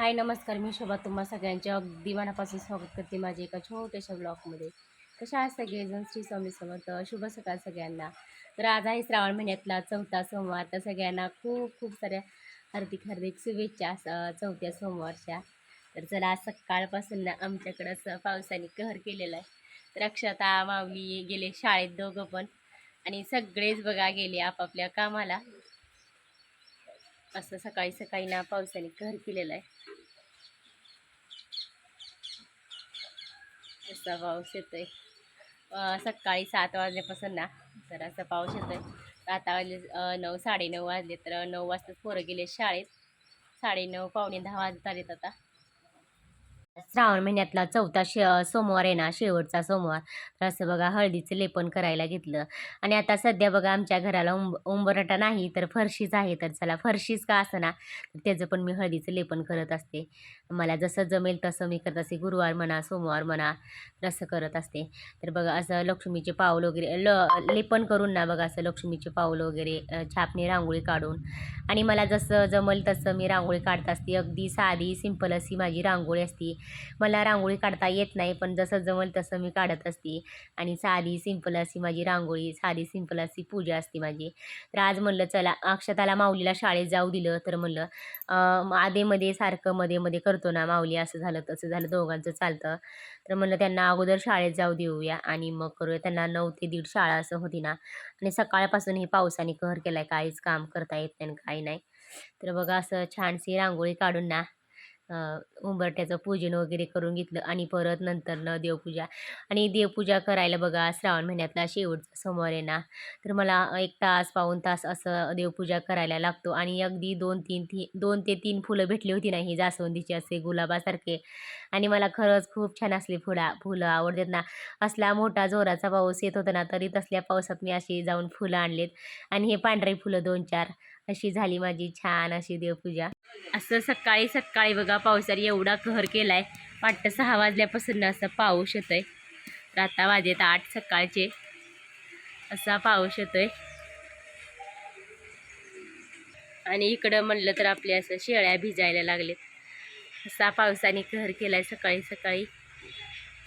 हाय नमस्कार. मी शोभा. तुम्हा सगळ्यांच्या अगदी मनापासून स्वागत करते माझ्या एका छोट्याशा ब्लॉगमध्ये कशा सगळे सगळेजण? श्री स्वामी समर्थ. शुभ सकाळ सगळ्यांना. तर आज आहे श्रावण महिन्यातला चौथा सोमवार. तर सगळ्यांना खूप खूप साऱ्या हार्दिक हार्दिक शुभेच्छा असं चौथ्या सोमवारच्या. तर चला आज सकाळपासून ना आमच्याकडं असं पावसाने कहर केलेला आहे. तर अक्षता माऊली गेले शाळेत दोघं पण. आणि सगळेच बघा गेले आपापल्या कामाला. असं सकाळी सकाळी ना पावसाने घर केलेलं आहे. असा पाऊस येतोय. सकाळी सात वाजल्यापासून ना तर असा पाऊस येतोय. सात वाजले साडे नऊ साडेनऊ वाजले तर नऊ वाजताच पोरं गेले शाळेत. साडेनऊ पावणे दहा वाजत आलेत आता. श्रावण महिन्यातला चौथा शे सोमवार आहे ना शेवटचा सोमवार. तर असं बघा हळदीचं लेपन करायला घेतलं. आणि आता सध्या बघा आमच्या घराला उंब उंबरटा नाही तर फरशीच आहे. तर चला फरशीच का असं ना तर त्याचं पण मी हळदीचं लेपन करत असते. मला जसं जमेल तसं मी करत असते. गुरुवार म्हणा सोमवार म्हणा असं करत असते. तर बघा असं लक्ष्मीचे पाऊल वगैरे ल लेपन करून ना बघा असं लक्ष्मीचे पाऊल वगैरे छापणे रांगोळी काढून. आणि मला जसं जमल तसं मी रांगोळी काढत असते. अगदी साधी सिंपल अशी माझी रांगोळी असते. मला रांगोळी काढता येत नाही पण जसं जमल तसं मी काढत असते. आणि साधी सिंपल अशी माझी रांगोळी साधी सिंपल अशी पूजा असते माझी. तर आज म्हणलं चला अक्षताला माऊलीला शाळेत जाऊ दिलं. तर म्हणलं आधेमध्ये सारखं मध्ये मध्ये करतो ना माऊली असं झालं तसं झालं दोघांचं चालतं. तर म्हणलं त्यांना अगोदर शाळेत जाऊ देऊया आणि मग करूया. त्यांना नऊ ते दीड शाळा असं होती ना. आणि सकाळपासून हे पावसाने कहर केलाय काहीच काम करता येत नाही काही नाही. तर बघा असं छानशी रांगोळी काढून ना उंबरठ्याचं पूजन वगैरे करून घेतलं आणि परत नंतर न देवपूजा. आणि देवपूजा करायला बघा श्रावण महिन्यातला शेवटचा सोमवार आहे ना तर मला एक तास पाऊन तास असं देवपूजा करायला लागतो. आणि अगदी दोन तीन ती दोन ते तीन फुलं भेटली होती ना ही जास्वंदीची असे गुलाबासारखे. आणि मला खरंच खूप छान असली फुला फुलं आवडतात ना. असला मोठा जोराचा पाऊस येत होता ना तरी तसल्या पावसात मी अशी जाऊन फुलं आणलेत. आणि हे पांढरे फुलं दोन चार. अशी झाली माझी छान अशी देवपूजा. असं सकाळी सकाळी बघा पावसाने एवढा कहर केलाय. वाटतं सहा वाजल्यापासून असं पाऊस येतोय. तर आता वाजेत आठ सकाळचे. असा पाऊस येतोय. आणि इकडं म्हणलं तर आपले असं शेळ्या भिजायला लागलेत. असा पावसाने कहर केलाय सकाळी सकाळी.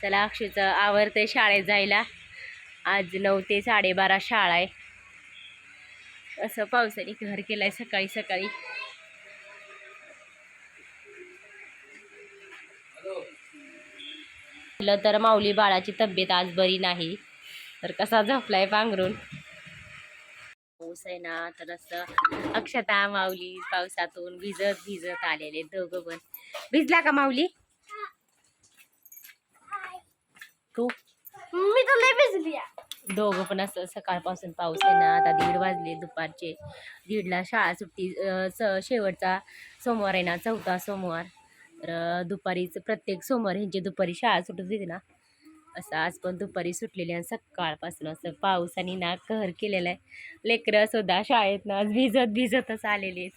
चला अक्षयचं आवडतंय शाळेत जायला. आज नऊ ते साडेबारा शाळा आहे. असं पावसाने कहर केलाय सकाळी सकाळी. तर माऊली बाळाची तब्येत आज बरी नाही. तर कसा झोपलाय पांघरून? पाऊस आहे ना तर असं अक्षता माऊली पावसातून भिजत भिजत आलेले दोघं पण. भिजला का माऊली? तू? मी तर लय भिजली दोघं पण असं सकाळपासून पाऊस आहे ना आता दीड वाजले दुपारचे. दीडला शाळा सुट्टी स शेवटचा सोमवार आहे ना चौथा सोमवार. तर दुपारीच प्रत्येक सोमवार ह्यांची दुपारी शाळा सुटत होती ना असं आज पण दुपारी सुटलेली आणि सकाळपासून असं पावसाने ना कहर केलेला आहे. लेकरं सुद्धा शाळेत ना आज भिजत भिजतच आलेली आहेत.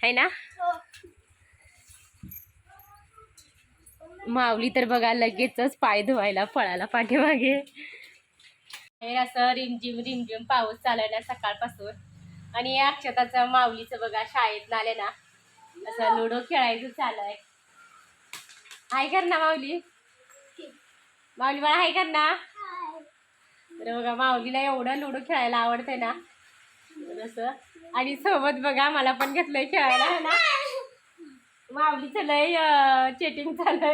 है ना? माऊली तर बघा लगेचच पाय धुवायला फळाला पाठीमागे. हे असं रिमझिम रिमझिम पाऊस चालवला सकाळपासून. आणि अक्षताचं माऊलीचं बघा शाळेत आले ना असं लुडो खेळायचं चालू आहे. हाय कर ना माऊली. माऊली मला हाय कर ना तर बघा माऊलीला एवढं लुडो खेळायला आवडतंय ना. असं. आणि सोबत बघा मला पण घेतलंय खेळायला है ना. माऊलीचं लय चेटिंग चालू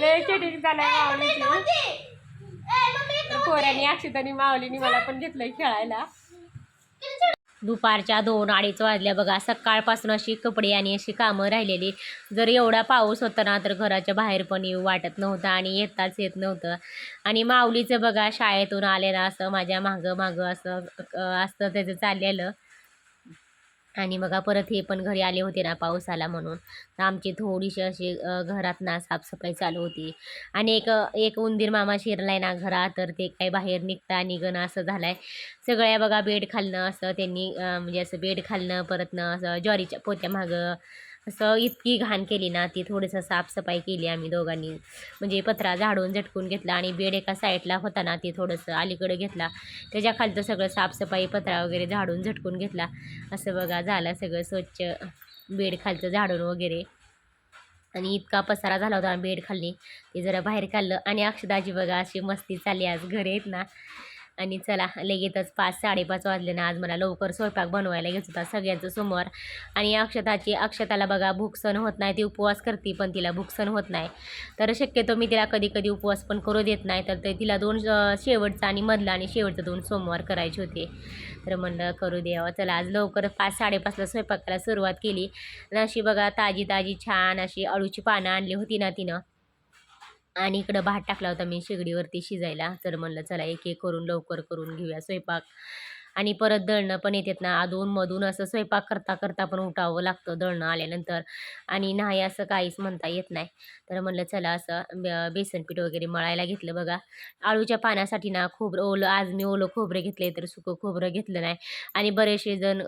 लय चेटिंग चालू आहे माऊलीची. पोरांनी अक्षतानी मावलीनी मला पण घेतलंय खेळायला. दुपारच्या दोन अडीच वाजल्या बघा सकाळपासून अशी कपडे आणि अशी कामं राहिलेली. जर एवढा पाऊस होता ना तर घराच्या बाहेर पण येऊ वाटत नव्हतं आणि येताच येत नव्हतं. आणि माऊलीचं बघा शाळेतून आले ना असं माझ्या मागं मागं असं असतं त्याचं चाललेलं. आणि बघा परत हे पण घरी आले होते ना पाऊस आला म्हणून. तर आमची थोडीशी अशी घरात ना साफसफाई चालू होती. आणि एक एक उंदीर मामा शिरलाय ना घरात तर ते काय बाहेर निघता निघणं असं झालंय. सगळ्या बघा बेड खालणं असं त्यांनी म्हणजे असं बेड खालणं परतनं असं ज्वारीच्या पोत्या मागं असं इतकी घाण केली ना ती थोडंसं साफसफाई केली आम्ही दोघांनी. म्हणजे पत्रा झाडून झटकून घेतला आणि बेड एका साईडला होता ना ती थोडंसं अलीकडे घेतला. त्याच्या खालचं सगळं साफसफाई पत्रा वगैरे झाडून झटकून घेतला. असं बघा झालं सगळं स्वच्छ. बेड खालचं झाडून वगैरे. आणि इतका पसारा झाला होता बेड खाली ते जरा बाहेर काढलं. आणि अक्षदाची बघा अशी मस्ती चालली आज. घरी आहेत ना. आणि चला लगेचच पाच साडेपाच वाजले ना आज मला लवकर स्वयंपाक बनवायला घेत होता सगळ्यांचं सोमवार आणि अक्षताची अक्षताला बघा भूक सण होत नाही ती उपवास करते पण तिला भूक सण होत नाही. तर शक्यतो मी तिला कधी कधी उपवास पण करू देत नाही तर ते तिला दोन शेवटचा आणि मधला आणि शेवटचं दोन सोमवार करायचे होते. तर म्हणलं करू द्यावं चला आज लवकर पाच साडेपाचला स्वयंपाकाला सुरुवात केली. आणि अशी बघा ताजी ताजी छान अशी अळूची पानं आणली होती ना तिनं. आणि इकडं भात टाकला होता मी शेगडीवरती शिजायला. तर म्हणलं चला एक एक करून लवकर करून घेऊया स्वयंपाक. आणि परत दळणं पण येतात ना अधून मधून असं स्वयंपाक करता करता पण उठावं लागतं दळणं आल्यानंतर. आणि नाही असं काहीच म्हणता येत नाही. तर म्हणलं चला असं बे- बेसन पीठ वगैरे मळायला घेतलं बघा. आळूच्या पाण्यासाठी ना खोबरं ओलं आज मी ओलं खोबरं घेतले तर सुकं खोबरं घेतलं नाही. आणि बरेचसे जण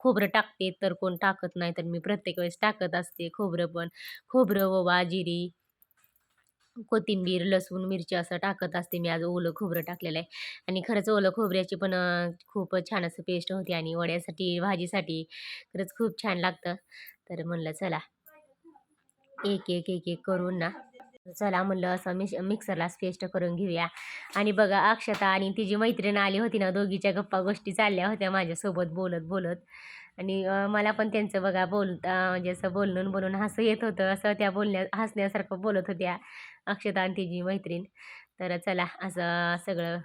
खोबरं टाकते तर कोण टाकत नाही तर मी प्रत्येक वेळेस टाकत असते खोबरं पण. खोबरं ओवा जिरी कोथिंबीर लसूण मिरची असं टाकत असते. मी आज ओलं खोबरं टाकलेलं आहे. आणि खरंच ओलं खोबऱ्याची पण खूप खूपच छान असं पेस्ट होती आणि वड्यासाठी भाजीसाठी खरंच खूप छान लागतं. तर म्हणलं चला एक एक एक एक करून ना चला म्हणलं असं मिश मिक्सरलाच पेस्ट करून घेऊया. आणि बघा अक्षता आणि तिची मैत्रीण आली होती ना दोघीच्या गप्पा गोष्टी चालल्या होत्या माझ्यासोबत बोलत बोलत. आणि मला पण त्यांचं बघा बोलता म्हणजे असं बोलून बोलून हसं येत होतं. असं त्या बोलण्या हसण्यासारखं बोलत होत्या. अक्षता आणि तिची मैत्रीण. तर चला असं सगळं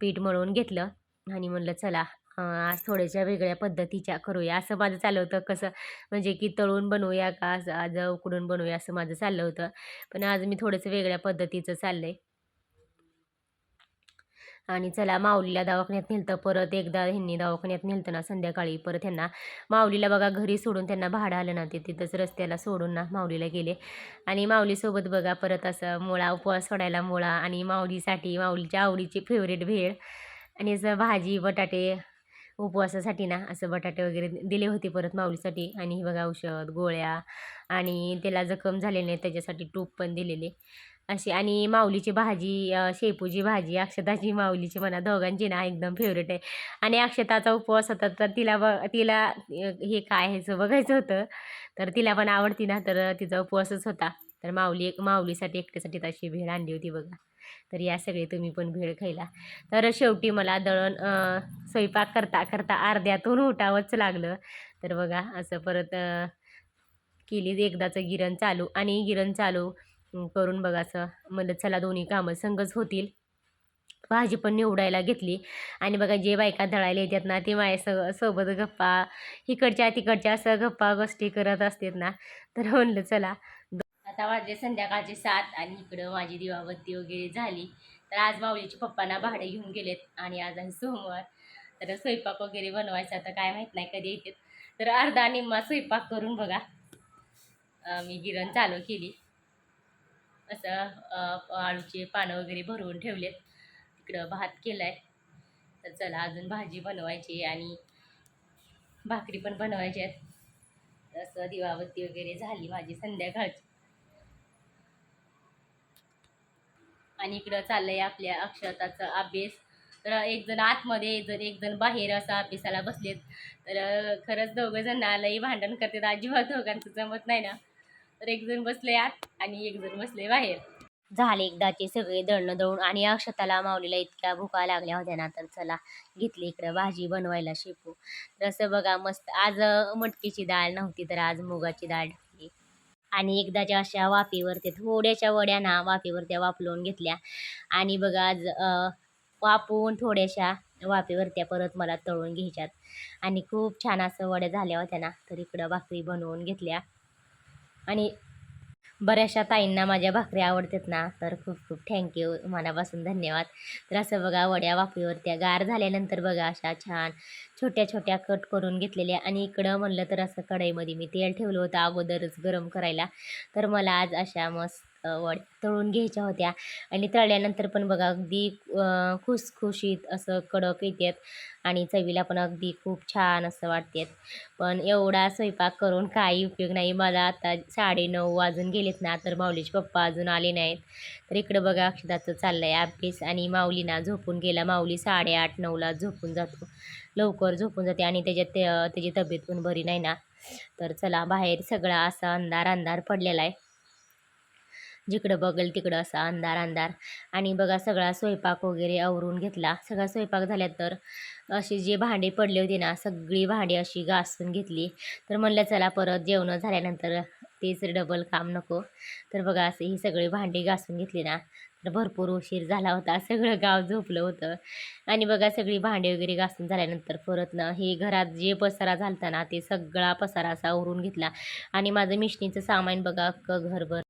पीठ मळून घेतलं आणि म्हणलं चला आज थोड्याशा वेगळ्या पद्धतीच्या करूया. असं माझं चाललं होतं. कसं म्हणजे की तळून बनवूया का असं आज उकडून बनवूया असं माझं चाललं होतं. पण आज मी थोडंसं वेगळ्या पद्धतीचं चाललं आहे आणि चला माऊलीला दवाखान्यात नेलतं. परत एकदा ह्यांनी दवाखान्यात नेलतं ना संध्याकाळी. परत ह्यांना माऊलीला बघा घरी सोडून त्यांना भाडं आलं ना ते तिथंच रस्त्याला सोडून ना माऊलीला गेले. आणि माऊलीसोबत बघा परत असं मुळा उपवास सोडायला मुळा आणि माऊलीसाठी माऊलीच्या आवडीची फेवरेट भेळ आणि असं भाजी बटाटे उपवासासाठी ना असं बटाटे वगैरे दिले होते परत माऊलीसाठी. आणि बघा औषध गोळ्या आणि त्याला जखम झालेली नाही त्याच्यासाठी टूप पण दिलेले. अशी आणि माऊलीची भाजी शेपूची भाजी अक्षताची माऊलीची म्हणा दोघांची ना एकदम फेवरेट आहे. आणि अक्षताचा उपवास होता तर तिला ब तिला हे काय ह्याचं बघायचं होतं. तर तिला पण आवडती ना तर तिचा उपवासच होता. तर माऊली माऊलीसाठी एकट्यासाठी तशी भेळ आणली होती बघा. तर या सगळे तुम्ही पण भेळ खायला. तर शेवटी मला दळण स्वयंपाक करता करता अर्ध्यातून उठावंच लागलं. तर बघा असं परत केली एकदाचं गिरण चालू. आणि गिरण चालू करून बघा असं. म्हणलं चला दोन्ही कामं संगच होतील. भाजी पण निवडायला घेतली. आणि बघा जे बायका दळायला येतात ना ते माझ्या स सोबत गप्पा इकडच्या तिकडच्या असं गप्पा गोष्टी करत असतात ना. तर म्हणलं चला. आता वाजले संध्याकाळचे सात आणि इकडं माझी दिवाबत्ती वगैरे झाली. तर आज माऊलीचे पप्पांना भाडे घेऊन गेलेत आणि आज आहे सोमवार. तर स्वयंपाक वगैरे बनवायचा तर काय माहीत नाही कधी येतात तर अर्धा निम्मा स्वयंपाक करून बघा. मी गिरण चालू केली. असं आळूचे पानं वगैरे भरवून ठेवलेत. तिकडं भात केलाय. तर चला अजून भाजी बनवायची आणि भाकरी पण बनवायची आहेत. असं दिवाबत्ती वगैरे झाली माझी संध्याकाळची. आणि इकडं चाललंय आपल्या अक्षताचा अभ्यास. तर एक जण आतमध्ये जर एक जण बाहेर असं अभ्यासाला बसलेत तर खरंच दोघं जण आलंही भांडण करतात. अजिबात दोघांचं जमत नाही ना. तर एक जण बसले आत आणि एक जण बसले बाहेर. झाले एकदाचे सगळे दळणं दळून आणि अक्षताला माऊलीला इतक्या भुका लागल्या होत्या ना तर चला घेतली इकडं भाजी बनवायला शेपू. तर असं बघा मस्त आज मटकीची डाळ नव्हती तर आज मुगाची डाळ टाकली. आणि एकदाच्या अशा वाफेवर ते थोड्याशा वड्या ना वाफेवर त्या वाफलवून घेतल्या. आणि बघा आज अं, वाफवून थोड्याशा वाफेवर त्या परत मला तळून घ्यायच्यात. आणि खूप छान असं वड्या झाल्या होत्या ना तर इकडं भाकरी बनवून घेतल्या. आणि बऱ्याचशा ताईंना माझ्या भाकरी आवडतात ना तर खूप खूप थँक्यू मनापासून धन्यवाद. तर असं बघा वड्या वाफेवर त्या गार झाल्यानंतर बघा अशा छान छोट्या छोट्या कट करून घेतलेल्या. आणि इकडं म्हणलं तर असं कढईमध्ये मी तेल ठेवलं होतं अगोदरच गरम करायला. तर मला आज अशा मस्त वड तळून घ्यायच्या होत्या. आणि तळल्यानंतर पण बघा अगदी खुसखुशीत असं कडक येतात आणि चवीला पण अगदी खूप छान असं वाटतात. पण एवढा स्वयंपाक करून काही उपयोग नाही. मला आता साडेनऊ वाजून गेलेत ना तर माऊलीचे पप्पा अजून आले नाहीत. तर इकडं बघा अक्षदाचं चाललं आहे अभ्यास आणि माऊलीना झोपून गेला माऊली साडेआठ नऊला झोपून जातो. लवकर झोपून जाते आणि त्याच्यात त्याची तब्येत पण बरी नाही ना. तर चला बाहेर सगळा असा अंधार अंधार पडलेला आहे. जिकडं बघेल तिकडं असा अंधार अंधार. आणि बघा सगळा स्वयंपाक वगैरे आवरून घेतला. सगळा स्वयंपाक झाल्या तर अशी जी भांडी पडली होती ना सगळी भांडी अशी घासून घेतली. तर म्हणलं चला परत जेवणं झाल्यानंतर तेच डबल काम नको. तर बघा असे ही सगळी भांडी घासून घेतली ना तर भरपूर उशीर झाला होता. सगळं गाव झोपलं होतं. आणि बघा सगळी भांडी वगैरे घासून झाल्यानंतर परत ना हे घरात जे पसारा झालता ना ते सगळा पसारा असा आवरून घेतला. आणि माझं मिशनीचं सामान बघा अख्खं घरभर